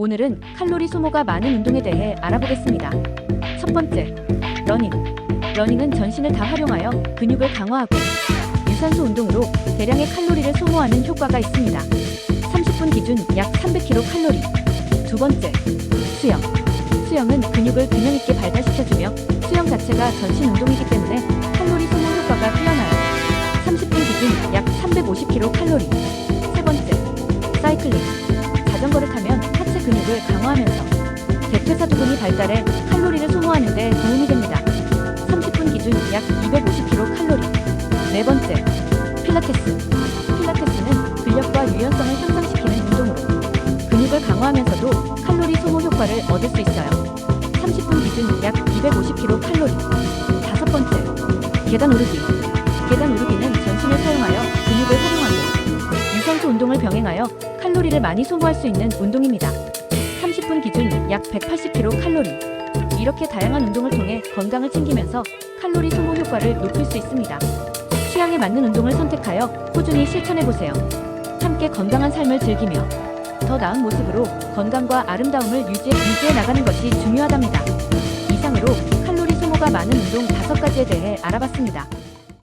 오늘은 칼로리 소모가 많은 운동에 대해 알아보겠습니다. 첫 번째, 러닝. 러닝은 전신을 다 활용하여 근육을 강화하고 유산소 운동으로 대량의 칼로리를 소모하는 효과가 있습니다. 30분 기준 약 300kcal 칼로리. 두 번째, 수영. 수영은 근육을 균형 있게 발달시켜주며 수영 자체가 전신 운동이기 때문에 칼로리 소모 효과가 뛰어나요. 30분 기준 약 350kcal 칼로리. 세 번째, 사이클링. 자전거를 타면 근육을 강화하면서 대퇴사 두근이 발달해 칼로리를 소모하는 데 도움이 됩니다. 30분 기준 약 250kcal 칼로리. 네 번째, 필라테스. 필라테스는 근력과 유연성을 향상시키는 운동으로 근육을 강화하면서도 칼로리 소모 효과를 얻을 수 있어요. 30분 기준 약 250kcal 칼로리. 다섯 번째, 계단 오르기. 계단 오르기는 전신을 사용하여 근육을 활용하고 유산소 운동을 병행하여 칼로리를 많이 소모할 수 있는 운동입니다. 30분 기준 약 180kcal 칼로리. 이렇게 다양한 운동을 통해 건강을 챙기면서 칼로리 소모 효과를 높일 수 있습니다. 취향에 맞는 운동을 선택하여 꾸준히 실천해 보세요. 함께 건강한 삶을 즐기며 더 나은 모습으로 건강과 아름다움을 유지해, 유지해 나가는 것이 중요하답니다. 이상으로 칼로리 소모가 많은 운동 5가지에 대해 알아봤습니다.